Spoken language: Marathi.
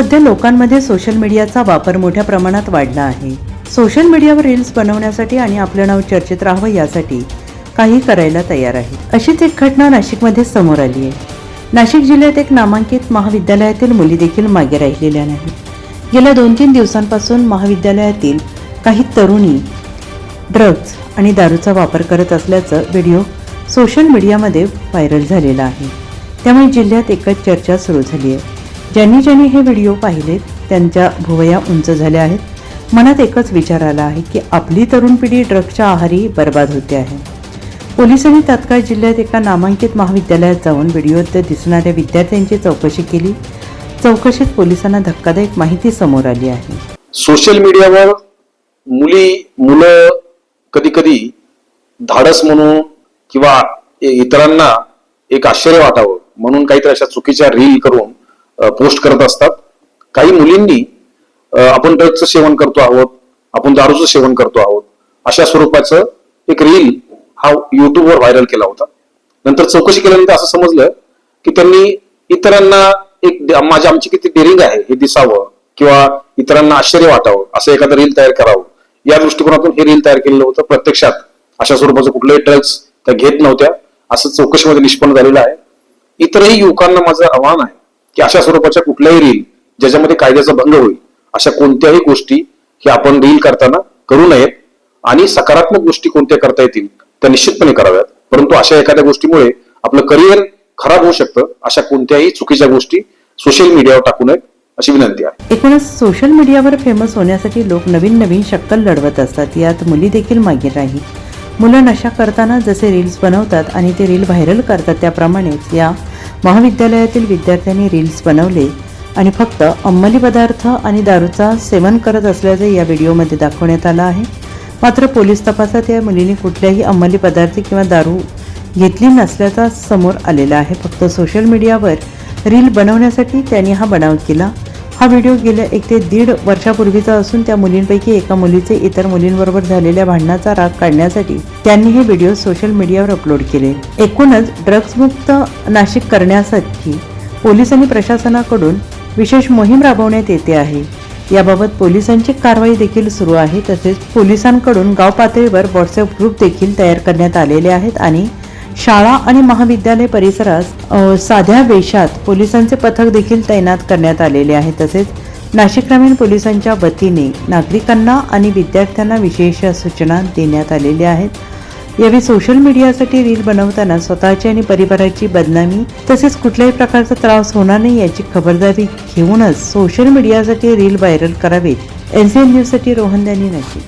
सध्या लोकांमध्ये सोशल मीडियाचा वापर मोठ्या प्रमाणात वाढला आहे. सोशल मीडियावर रील्स बनवण्यासाठी आणि आपलं नाव चर्चेत राहावं यासाठी काही करायला तयार आहे. अशीच एक घटना नाशिकमध्ये समोर आली आहे. नाशिक जिल्ह्यात एक नामांकित महाविद्यालयातील मुली देखील मागे राहिलेल्या नाहीत. गेल्या दोन तीन दिवसांपासून महाविद्यालयातील काही तरुणी ड्रग्ज आणि दारूचा वापर करत असल्याचं व्हिडिओ सोशल मीडियामध्ये व्हायरल झालेला आहे. त्यामुळे जिल्ह्यात एकच चर्चा सुरू झाली आहे. ज्यांनी ज्यांनी हे व्हिडिओ पाहिलेत त्यांच्या भुवया उंच झाल्या आहेत. मनात एकच विचार आला आहे की आपली तरुण पिढी ड्रग्सच्या आहारी बर्बाद होते आहे. पोलिसांनी तात्काळ जिल्ह्यात एका नामांकित महाविद्यालयात जाऊन व्हिडिओत दिसणाऱ्या विद्यार्थ्यांची चौकशी केली. चौकशीत पोलिसांना धक्कादायक माहिती समोर आली आहे. सोशल मीडियावर मुली मुलं कधी कधी धाडस म्हणून किंवा इतरांना एक आश्चर्य वाटावं म्हणून काहीतरी अशा चुकीच्या रील करून पोस्ट करत असतात. काही मुलींनी आपण ड्रग्जचं सेवन करतो आहोत आपण दारूचं सेवन करतो आहोत अशा स्वरूपाचं एक रील हा युट्यूबवर व्हायरल केला होता. नंतर चौकशी केल्यानंतर असं समजलं की त्यांनी इतरांना एक माझी आमची किती डेरिंग आहे हे दिसावं किंवा इतरांना आश्चर्य वाटावं असं एखादं रील तयार करावं. या दृष्टिकोनातून हे रील तयार केलेलं होतं. प्रत्यक्षात अशा स्वरूपाचं कुठलंही ड्रग्ज त्या घेत नव्हत्या. असं चौकशीमध्ये निष्पन्न झालेलं आहे. इतरही युवकांना माझं आव्हान आहे की अशा स्वरूपाच्या कुठल्याही रील ज्याच्यामध्ये कायद्याचा भंग होईल अशा कोणत्याही गोष्टी की आपण रील करताना करू नयेत. आणि सकारात्मक गोष्टी कोणत्या करता येतील त्या निश्चितपणे कराव्यात. परंतु अशा एखाद्या गोष्टीमुळे आपलं करिअर खराब होऊ शकतं अशा कोणत्याही चुकीच्या गोष्टी सोशल मीडियावर टाकू नयेत अशी विनंती आहे. एकूणच सोशल मीडियावर फेमस होण्यासाठी लोक नवीन नवीन शक्कल लढवत असतात. यात मुली देखील मागे नाही मुलं नशा करताना जसे रील्स बनवतात आणि ते रील व्हायरल करतात त्याप्रमाणेच या महाविद्यालयातील विद्यार्थ्यांनी रील्स बनवले आणि फक्त अंमली पदार्थ आणि दारूचा सेवन करत असल्याचं या व्हिडिओमध्ये दाखवण्यात आलं आहे. मात्र पोलीस तपासात या मुलीने कुठल्याही अंमली पदार्थ किंवा दारू घेतली नसल्याचा समोर आलेला आहे. फक्त सोशल मीडियावर रील बनवण्यासाठी त्यांनी हा बनाव केला. हा व्हिडिओ गेल्या एक ते दीड वर्षापूर्वीचा असून त्या मुलींपैकी एका मुलीचे इतर मुलींबरोबर झालेल्या भांडणाचा राग काढण्यासाठी त्यांनी हे व्हिडिओ सोशल मीडियावर अपलोड केले. एकूणच ड्रग्जमुक्त नाशिक करण्यासाठी पोलीस आणि प्रशासनाकडून विशेष मोहीम राबवण्यात येते आहे. याबाबत पोलिसांची कारवाई देखील सुरू आहे तसेच पोलिसांकडून गाव पातळीवर व्हॉट्सअप ग्रुप देखील तयार करण्यात आलेले आहेत आणि शाळा आणि महाविद्यालय परिसरात साध्या वेशात पोलिसांचे पथक देखील तैनात करण्यात आलेले आहे. तसेच नाशिक ग्रामीण पोलिसांच्या वतीने नागरिकांना आणि विद्यार्थ्यांना विशेष सूचना देण्यात आलेल्या आहेत. यावेळी सोशल मीडियासाठी रील बनवताना स्वतःची आणि परिवाराची बदनामी तसेच कुठल्याही प्रकारचा त्रास होणार नाही याची खबरदारी घेऊनच सोशल मीडियासाठी रील व्हायरल करावेत. एन न्यूजसाठी रोहन दानी नाशिक.